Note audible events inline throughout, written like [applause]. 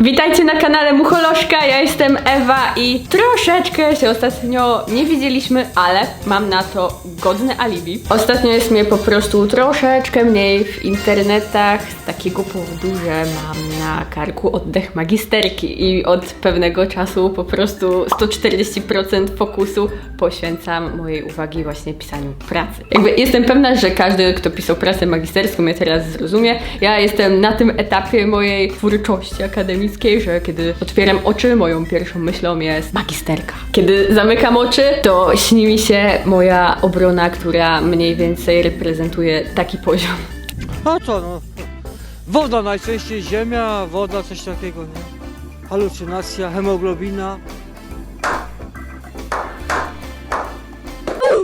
Witajcie na kanale Mucholożka, ja jestem Ewa i troszeczkę się ostatnio nie widzieliśmy, ale mam na to godne alibi. Ostatnio jest mnie po prostu troszeczkę mniej w internetach z takiego powodu, że mam na karku oddech magisterki i od pewnego czasu po prostu 140% fokusu poświęcam mojej uwagi właśnie pisaniu pracy. Jakby jestem pewna, że każdy, kto pisał pracę magisterską mnie teraz zrozumie. Ja jestem na tym etapie mojej twórczości akademickiej, że kiedy otwieram oczy, moją pierwszą myślą jest magisterka. Kiedy zamykam oczy, to śni mi się moja obrona, która mniej więcej reprezentuje taki poziom. A co no? Woda najczęściej, ziemia, woda, coś takiego, nie? Halucynacja, hemoglobina.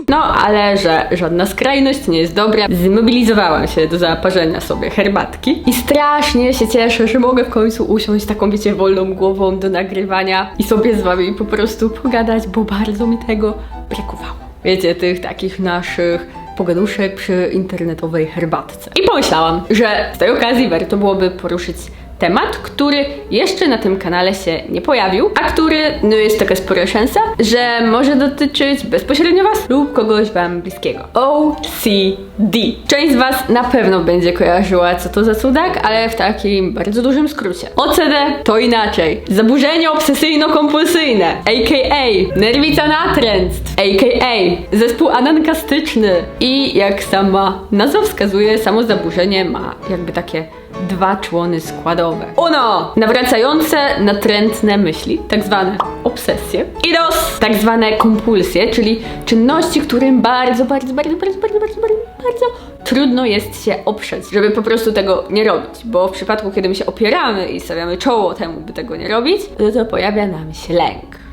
No, ale że żadna skrajność nie jest dobra, zmobilizowałam się do zaparzenia sobie herbatki i strasznie się cieszę, że mogę w końcu usiąść taką, wiecie, wolną głową do nagrywania i sobie z wami po prostu pogadać, bo bardzo mi tego brakowało. Wiecie, tych takich naszych pogaduszek przy internetowej herbatce. I pomyślałam, że z tej okazji warto byłoby poruszyć temat, który jeszcze na tym kanale się nie pojawił, a który, no jest taka spora szansa, że może dotyczyć bezpośrednio Was lub kogoś Wam bliskiego. OCD. Część z Was na pewno będzie kojarzyła, co to za cudak, ale w takim bardzo dużym skrócie. OCD to inaczej. Zaburzenie obsesyjno-kompulsyjne, a.k.a. nerwica natręctw, a.k.a. zespół anankastyczny i jak sama nazwa wskazuje, samo zaburzenie ma jakby takie dwa człony składowe. Uno! Nawracające natrętne myśli, tak zwane obsesje. I dos! Tak zwane kompulsje, czyli czynności, którym bardzo, bardzo, bardzo, bardzo, bardzo, bardzo, bardzo, bardzo trudno jest się oprzeć, żeby po prostu tego nie robić. Bo w przypadku, kiedy my się opieramy i stawiamy czoło temu, by tego nie robić, no to pojawia nam się lęk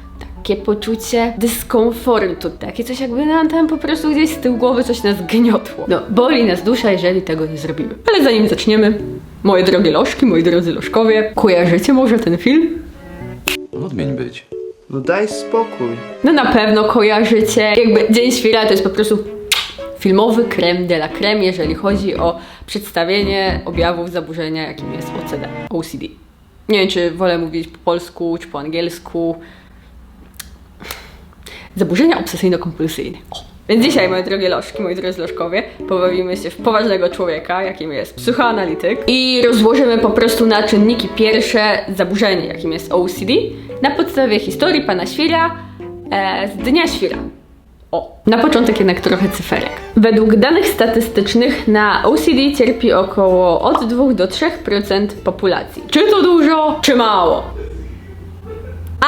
takie poczucie dyskomfortu, takie coś jakby nam tam po prostu gdzieś z tyłu głowy coś nas gniotło. No, boli nas dusza, jeżeli tego nie zrobimy. Ale zanim zaczniemy, moje drogie lożki, moi drodzy lożkowie, kojarzycie może ten film? Odmień być. No daj spokój. No na pewno kojarzycie, jakby Dzień Świra to jest po prostu filmowy creme de la creme, jeżeli chodzi o przedstawienie objawów zaburzenia, jakim jest OCD, OCD. Nie wiem, czy wolę mówić po polsku, czy po angielsku. Zaburzenia obsesyjno-kompulsyjne. O. Więc dzisiaj, moje drogie lożki, moi drodzy lożkowie, pobawimy się w poważnego człowieka, jakim jest psychoanalityk i rozłożymy po prostu na czynniki pierwsze zaburzenie, jakim jest OCD, na podstawie historii pana Świra e, z Dnia Świra. O, na początek jednak trochę cyferek. Według danych statystycznych na OCD cierpi około od 2 do 3% populacji. Czy to dużo, czy mało?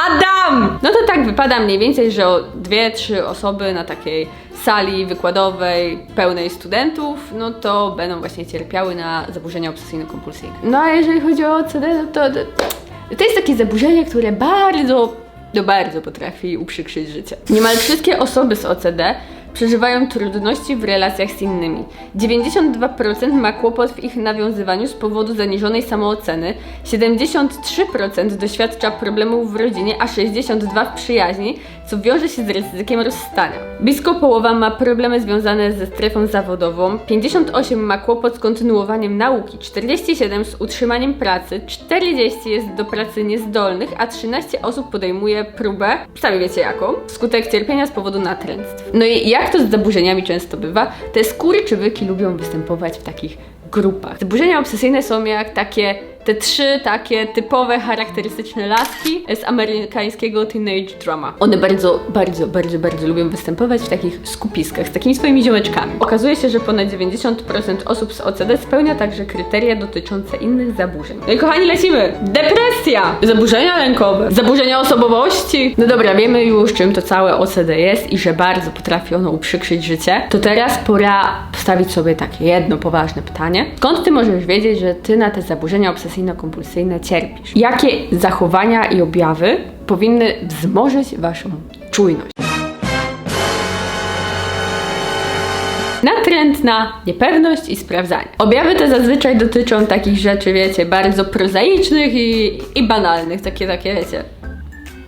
Adam! No to tak wypada mniej więcej, że o dwie, trzy osoby na takiej sali wykładowej pełnej studentów, no to będą właśnie cierpiały na zaburzenia obsesyjno-kompulsyjne. No a jeżeli chodzi o OCD, no to, to, to jest takie zaburzenie, które bardzo, no bardzo potrafi uprzykrzyć życie. Niemal wszystkie osoby z OCD przeżywają trudności w relacjach z innymi. 92% ma kłopot w ich nawiązywaniu z powodu zaniżonej samooceny, 73% doświadcza problemów w rodzinie, a 62% w przyjaźni, co wiąże się z ryzykiem rozstania. Blisko połowa ma problemy związane ze strefą zawodową, 58% ma kłopot z kontynuowaniem nauki, 47% z utrzymaniem pracy, 40% jest do pracy niezdolnych, a 13 osób podejmuje próbę, sami wiecie jaką, wskutek cierpienia z powodu natręctw. No i jak to z zaburzeniami często bywa, te skurczybyki lubią występować w takich grupach. Zaburzenia obsesyjne są jak takie, te trzy takie typowe, charakterystyczne laski z amerykańskiego teenage drama. One bardzo, bardzo, bardzo, bardzo lubią występować w takich skupiskach z takimi swoimi ziomeczkami. Okazuje się, że ponad 90% osób z OCD spełnia także kryteria dotyczące innych zaburzeń. No i kochani, lecimy! Depresja! Zaburzenia lękowe, zaburzenia osobowości. No dobra, wiemy już czym to całe OCD jest i że bardzo potrafi ono uprzykrzyć życie. To teraz pora postawić sobie takie jedno poważne pytanie. Skąd ty możesz wiedzieć, że ty na te zaburzenia obsesyjno-kompulsyjne cierpisz? Jakie zachowania i objawy powinny wzmożyć waszą czujność? Natrętna niepewność i sprawdzanie. Objawy te zazwyczaj dotyczą takich rzeczy, wiecie, bardzo prozaicznych i, i banalnych, takie, takie, wiecie,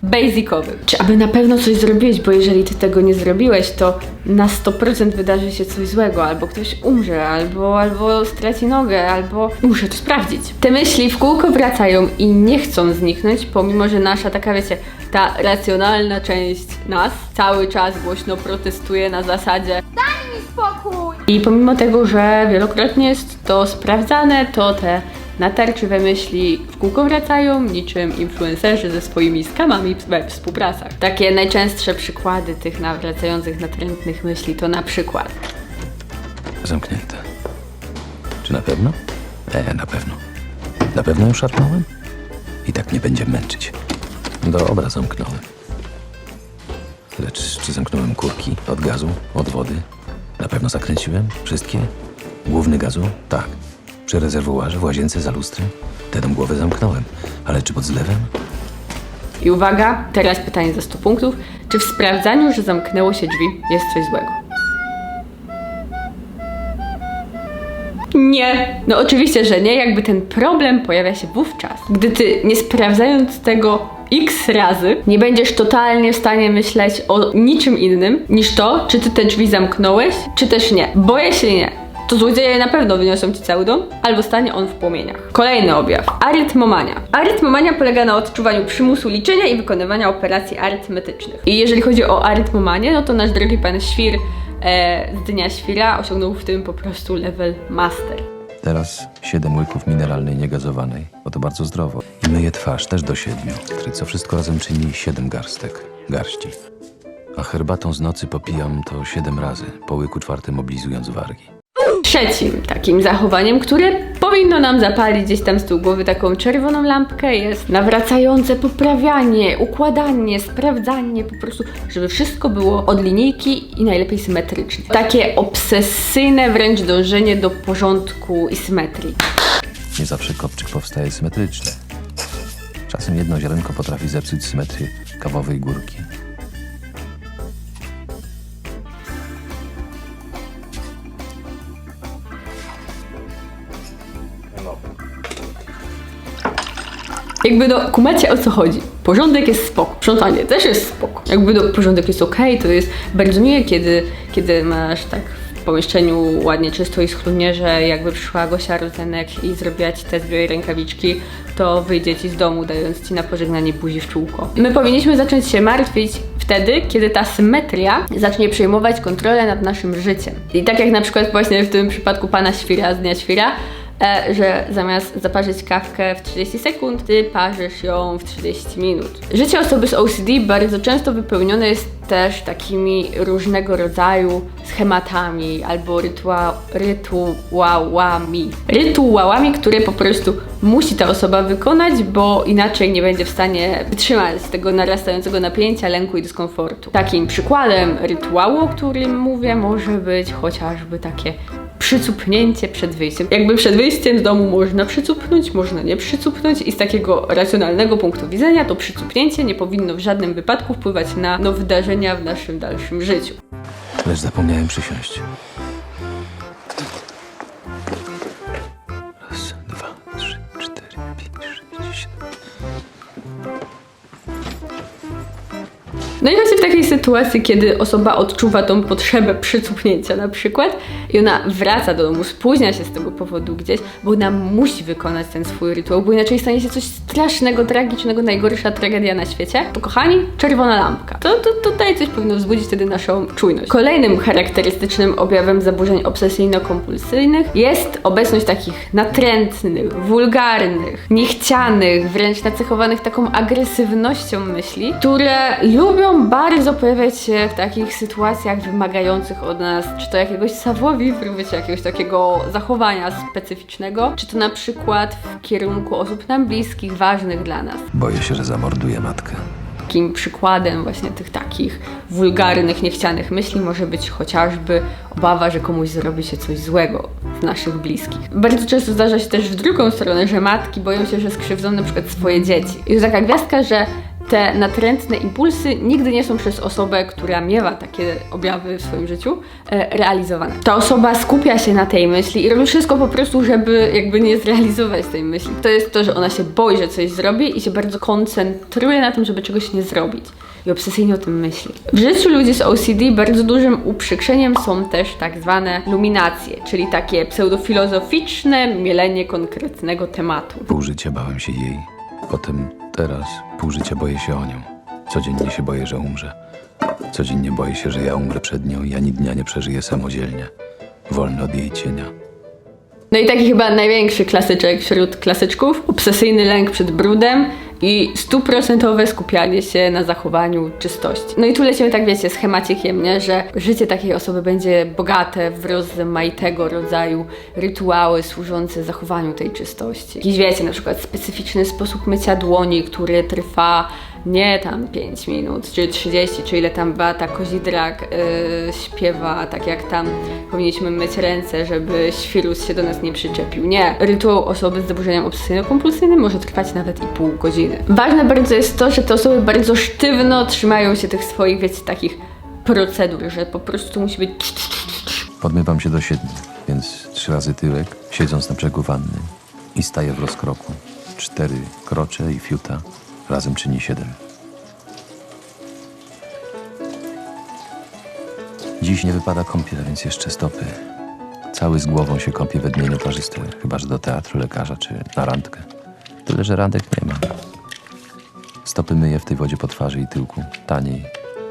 basicowych. Czy aby na pewno coś zrobiłeś, bo jeżeli ty tego nie zrobiłeś, to na 100% wydarzy się coś złego, albo ktoś umrze, albo, albo straci nogę, albo muszę to sprawdzić. Te myśli w kółko wracają i nie chcą zniknąć, pomimo że nasza taka, wiecie, ta racjonalna część nas cały czas głośno protestuje na zasadzie Spokój! i pomimo tego, że wielokrotnie jest to sprawdzane, to te natarczywe myśli w kółko wracają, niczym influencerzy ze swoimi skamami we współpracach. Takie najczęstsze przykłady tych nawracających natrętnych myśli to na przykład Zamknięte. Czy na pewno? E, na pewno. Na pewno ją szarpnąłem? I tak mnie będzie męczyć. Dobra, zamknąłem. Lecz czy zamknąłem kurki od gazu, od wody? Na pewno zakręciłem? Wszystkie? Główny gazu? Tak. Przy rezerwuarze, w łazience za lustrem? Tę głowę zamknąłem. Ale czy pod zlewem? I uwaga, teraz pytanie za 100 punktów. Czy w sprawdzaniu, że zamknęło się drzwi, jest coś złego? Nie. No oczywiście, że nie. Jakby ten problem pojawia się wówczas, gdy ty nie sprawdzając tego x razy, nie będziesz totalnie w stanie myśleć o niczym innym niż to, czy ty te drzwi zamknąłeś, czy też nie. Bo jeśli nie, to złodzieje na pewno wyniosą ci cały dom, albo stanie on w płomieniach. Kolejny objaw. Arytmomania. Arytmomania polega na odczuwaniu przymusu liczenia i wykonywania operacji arytmetycznych. I jeżeli chodzi o arytmomanię, no to nasz drogi pan Świr e, z Dnia Świra osiągnął w tym po prostu level master. Teraz siedem łyków mineralnej niegazowanej, bo to bardzo zdrowo. I myję twarz też do siedmiu, który co wszystko razem czyni siedem garstek, garści. A herbatą z nocy popijam to siedem razy, po łyku czwartym oblizując wargi. Trzecim takim zachowaniem, które powinno nam zapalić gdzieś tam z tyłu głowy taką czerwoną lampkę, jest nawracające poprawianie, układanie, sprawdzanie, po prostu, żeby wszystko było od linijki i najlepiej symetrycznie. Takie obsesyjne wręcz dążenie do porządku i symetrii. Nie zawsze kopczyk powstaje symetrycznie. Czasem jedno ziarenko potrafi zepsuć symetrię kawowej górki. Jakby no, kumacie o co chodzi. Porządek jest spoko, sprzątanie też jest spoko. Jakby no, porządek jest okej, to jest bardzo miłe, kiedy, kiedy masz tak w pomieszczeniu ładnie czysto i schludnie, że jakby przyszła Gosia Rozenek i zrobiła ci te zbiorę rękawiczki, to wyjdzie ci z domu, dając ci na pożegnanie buzi w czółko. My powinniśmy zacząć się martwić wtedy, kiedy ta symetria zacznie przejmować kontrolę nad naszym życiem. I tak jak na przykład właśnie w tym przypadku pana Świra z Dnia Świra, że zamiast zaparzyć kawkę w 30 sekund, ty parzysz ją w 30 minut. Życie osoby z OCD bardzo często wypełnione jest też takimi różnego rodzaju schematami albo rytua, rytuałami. Rytuałami, które po prostu musi ta osoba wykonać, bo inaczej nie będzie w stanie wytrzymać tego narastającego napięcia, lęku i dyskomfortu. Takim przykładem rytuału, o którym mówię, może być chociażby takie przycupnięcie przed wyjściem. Jakby przed wyjściem z domu można przycupnąć, można nie przycupnąć i z takiego racjonalnego punktu widzenia to przycupnięcie nie powinno w żadnym wypadku wpływać na no, wydarzenia w naszym dalszym życiu. Lecz zapomniałem przysiąść. No i właśnie w takiej sytuacji, kiedy osoba odczuwa tą potrzebę przycupnięcia na przykład i ona wraca do domu, spóźnia się z tego powodu gdzieś, bo ona musi wykonać ten swój rytuał, bo inaczej stanie się coś strasznego, tragicznego, najgorsza tragedia na świecie, to kochani, czerwona lampka. To, to tutaj coś powinno wzbudzić wtedy naszą czujność. Kolejnym charakterystycznym objawem zaburzeń obsesyjno-kompulsyjnych jest obecność takich natrętnych, wulgarnych, niechcianych, wręcz nacechowanych taką agresywnością myśli, które lubią bardzo pojawiać się w takich sytuacjach wymagających od nas, czy to jakiegoś savoir-vivre, wiecie, jakiegoś takiego zachowania specyficznego, czy to na przykład w kierunku osób nam bliskich, ważnych dla nas. Boję się, że zamorduję matkę. Takim przykładem właśnie tych takich wulgarnych, niechcianych myśli może być chociażby obawa, że komuś zrobi się coś złego z naszych bliskich. Bardzo często zdarza się też w drugą stronę, że matki boją się, że skrzywdzą na przykład swoje dzieci. Jest taka gwiazdka, że te natrętne impulsy nigdy nie są przez osobę, która miewa takie objawy w swoim życiu, e, realizowane. Ta osoba skupia się na tej myśli i robi wszystko po prostu, żeby jakby nie zrealizować tej myśli. To jest to, że ona się boi, że coś zrobi i się bardzo koncentruje na tym, żeby czegoś nie zrobić. I obsesyjnie o tym myśli. W życiu ludzi z OCD bardzo dużym uprzykrzeniem są też tak zwane luminacje, czyli takie pseudofilozoficzne mielenie konkretnego tematu. Pół życia bałem się jej. Potem, teraz, pół życia boję się o nią. Codziennie się boję, że umrze. Codziennie boję się, że ja umrę przed nią i ani dnia nie przeżyję samodzielnie. Wolny od jej cienia. No i taki chyba największy klasyczek wśród klasyczków. Obsesyjny lęk przed brudem i stuprocentowe skupianie się na zachowaniu czystości. No i tu lecimy, tak wiecie, schemacikiem, nie? że życie takiej osoby będzie bogate w rozmaitego rodzaju rytuały służące zachowaniu tej czystości. Jakiś, wiecie, na przykład specyficzny sposób mycia dłoni, który trwa nie tam 5 minut, czy 30, czy ile tam Beata Kozidrak yy, śpiewa, tak jak tam powinniśmy myć ręce, żeby świrus się do nas nie przyczepił. Nie. Rytuał osoby z zaburzeniem obsesyjno-kompulsyjnym może trwać nawet i pół godziny. Ważne bardzo jest to, że te osoby bardzo sztywno trzymają się tych swoich, wiecie, takich procedur, że po prostu musi być Podmywam się do siedmiu, więc trzy razy tyłek, siedząc na brzegu wanny i staję w rozkroku. Cztery krocze i fiuta razem czyni siedem. Dziś nie wypada kąpiel, więc jeszcze stopy. Cały z głową się kąpię we dnie nieparzyste, chyba że do teatru lekarza czy na randkę. Tyle, że randek nie ma. Stopy myję w tej wodzie po twarzy i tyłku. Taniej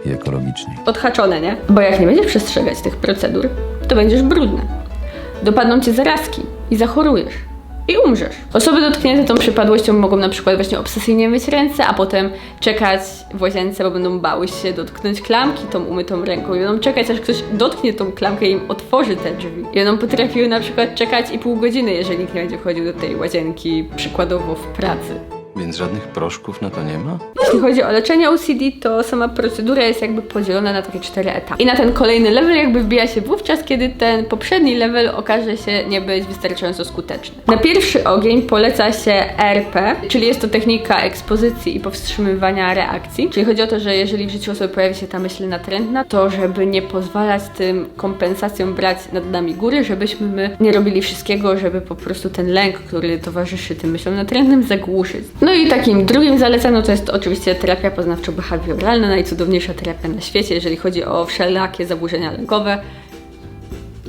i ekologiczniej. odhaczone, nie? Bo jak nie będziesz przestrzegać tych procedur, to będziesz brudny. Dopadną cię zarazki i zachorujesz. I umrzesz. Osoby dotknięte tą przypadłością mogą na przykład właśnie obsesyjnie myć ręce, a potem czekać w łazience, bo będą bały się dotknąć klamki tą umytą ręką i będą czekać, aż ktoś dotknie tą klamkę i im otworzy te drzwi. I będą potrafiły na przykład czekać i pół godziny, jeżeli nikt nie będzie wchodził do tej łazienki przykładowo w pracy. Więc żadnych proszków na to nie ma? Jeśli chodzi o leczenie OCD, to sama procedura jest jakby podzielona na takie cztery etapy. I na ten kolejny level jakby wbija się wówczas, kiedy ten poprzedni level okaże się nie być wystarczająco skuteczny. Na pierwszy ogień poleca się RP, czyli jest to technika ekspozycji i powstrzymywania reakcji. Czyli chodzi o to, że jeżeli w życiu osoby pojawi się ta myśl natrętna, to żeby nie pozwalać tym kompensacjom brać nad nami góry, żebyśmy my nie robili wszystkiego, żeby po prostu ten lęk, który towarzyszy tym myślom natrętnym, zagłuszyć. No i takim drugim zalecaną to jest oczywiście terapia poznawczo-behawioralna, najcudowniejsza terapia na świecie, jeżeli chodzi o wszelakie zaburzenia lękowe.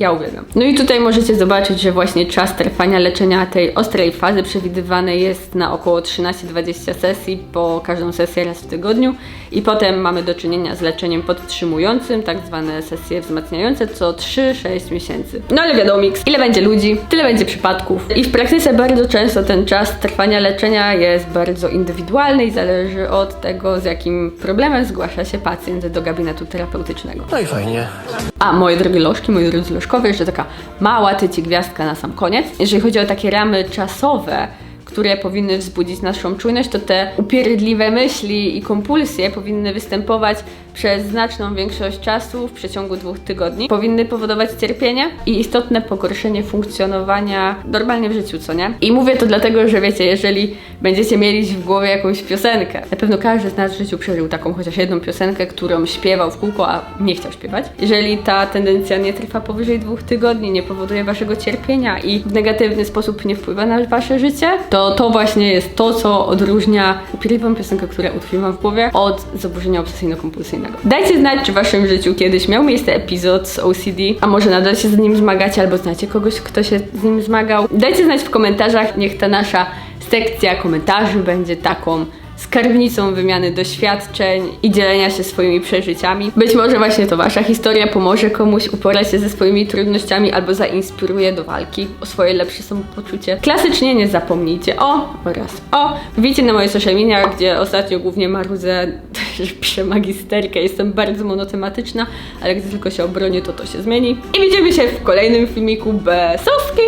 Ja uwielbiam. No i tutaj możecie zobaczyć, że właśnie czas trwania leczenia tej ostrej fazy przewidywany jest na około 13-20 sesji, po każdą sesję raz w tygodniu i potem mamy do czynienia z leczeniem podtrzymującym, tak zwane sesje wzmacniające co 3-6 miesięcy. No ale wiadomo, mix. ile będzie ludzi, tyle będzie przypadków i w praktyce bardzo często ten czas trwania leczenia jest bardzo indywidualny i zależy od tego, z jakim problemem zgłasza się pacjent do gabinetu terapeutycznego. No i fajnie. A moje drogie lożki, moi drodzy lożkowie, jeszcze taka mała tyci gwiazdka na sam koniec. Jeżeli chodzi o takie ramy czasowe, które powinny wzbudzić naszą czujność, to te upierdliwe myśli i kompulsje powinny występować przez znaczną większość czasu w przeciągu dwóch tygodni. Powinny powodować cierpienie i istotne pogorszenie funkcjonowania normalnie w życiu, co nie? I mówię to dlatego, że wiecie, jeżeli będziecie mieli w głowie jakąś piosenkę, na pewno każdy z nas w życiu przeżył taką chociaż jedną piosenkę, którą śpiewał w kółko, a nie chciał śpiewać. Jeżeli ta tendencja nie trwa powyżej dwóch tygodni, nie powoduje waszego cierpienia i w negatywny sposób nie wpływa na wasze życie, to to właśnie jest to, co odróżnia upierdliwą piosenkę, która utkwi wam w głowie, od zaburzenia obsesyjno-kompulsyjnego. Dajcie znać, czy w waszym życiu kiedyś miał miejsce epizod z OCD, a może nadal się z nim zmagacie, albo znacie kogoś, kto się z nim zmagał. Dajcie znać w komentarzach, niech ta nasza sekcja komentarzy będzie taką skarbnicą wymiany doświadczeń i dzielenia się swoimi przeżyciami. Być może właśnie to wasza historia pomoże komuś uporać się ze swoimi trudnościami albo zainspiruje do walki o swoje lepsze samopoczucie. Klasycznie nie zapomnijcie o oraz o. Wbijcie na moje social media, gdzie ostatnio głównie marudzę, że [laughs] piszę magisterkę, jestem bardzo monotematyczna, ale gdy tylko się obronię, to to się zmieni. I widzimy się w kolejnym filmiku Besoski!